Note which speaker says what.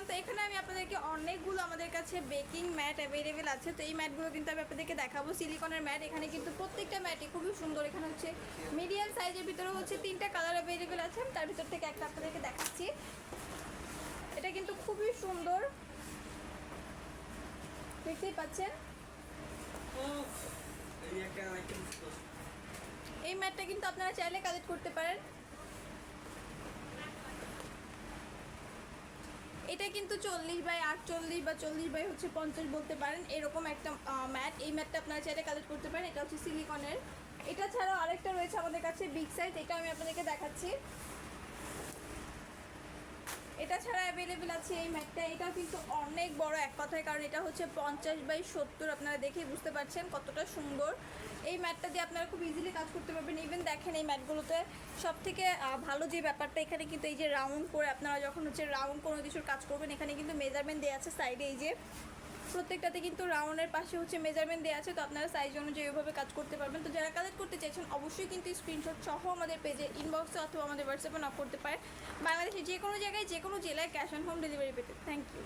Speaker 1: পারেন তো এখানে আমি আপনাদেরকে অনেকগুলো আমাদের কাছে বেকিং ম্যাট অ্যাভেলেবেল আছে। তো এই ম্যাটগুলো কিন্তু আমি আপনাদেরকে দেখাবো। সিলিকনের ম্যাট এখানে কিন্তু প্রত্যেকটা ম্যাটই খুবই সুন্দর। এখানে হচ্ছে মিডিয়াম সাইজের ভিতরে হচ্ছে তিনটা কালার অ্যাভেলেবেল আছে। তার ভিতর থেকে একটা আপনাদেরকে দেখাচ্ছি। এটা কিন্তু খুবই সুন্দর। দেখতেই পাচ্ছেন? এই ম্যাটটা কিন্তু আপনারা চাইলে কালেক্ট করতে পারেন। এটা কিন্তু চল্লিশ বাই আটচল্লিশ বা চল্লিশ বাই হচ্ছে পঞ্চাশ বলতে পারেন। এরকম একটা ম্যাট এই ম্যাটটা আপনারা চাইলে কালেক্ট করতে পারেন। এটা হচ্ছে সিলিকনের এটা ছাড়াও আরেকটা রয়েছে আমাদের কাছে বিগ সাইজ এটা আমি আপনাদেরকে দেখাচ্ছি। এটা ছাড়া অ্যাভেলেবেল আছে এই ম্যাটটা। এটা কিন্তু অনেক বড় এক কথায়, কারণ এটা হচ্ছে পঞ্চাশ বাই সত্তর, আপনারা দেখেই বুঝতে পারছেন কতটা সুন্দর। এই ম্যাটটা দিয়ে আপনারা খুব ইজিলি কাজ করতে পারবেন। ইভেন দেখেন এই ম্যাটগুলোতে সব থেকে ভালো যে ব্যাপারটা এখানে কিন্তু এই যে রাউন্ড করে, আপনারা যখন হচ্ছে রাউন্ড কোনো কিছুর কাজ করবেন, এখানে কিন্তু মেজারমেন্ট দেওয়া আছে সাইডে এই যে প্রত্যেকটাতে কিন্তু রাউন্ডের পাশে হচ্ছে মেজারমেন্ট দেওয়া আছে, তো আপনারা সাইজ অনুযায়ী ওইভাবে কাজ করতে পারবেন। তো যারা কালেক্ট করতে চাইছেন, অবশ্যই কিন্তু স্ক্রিনশট সহ আমাদের পেজে ইনবক্সে অথবা আমাদের হোয়াটসঅ্যাপে নক করতে পারেন। বাংলাদেশের যে কোনো জায়গায়, যে কোনো জেলায় ক্যাশ অন হোম ডেলিভারি পেতে। Thank you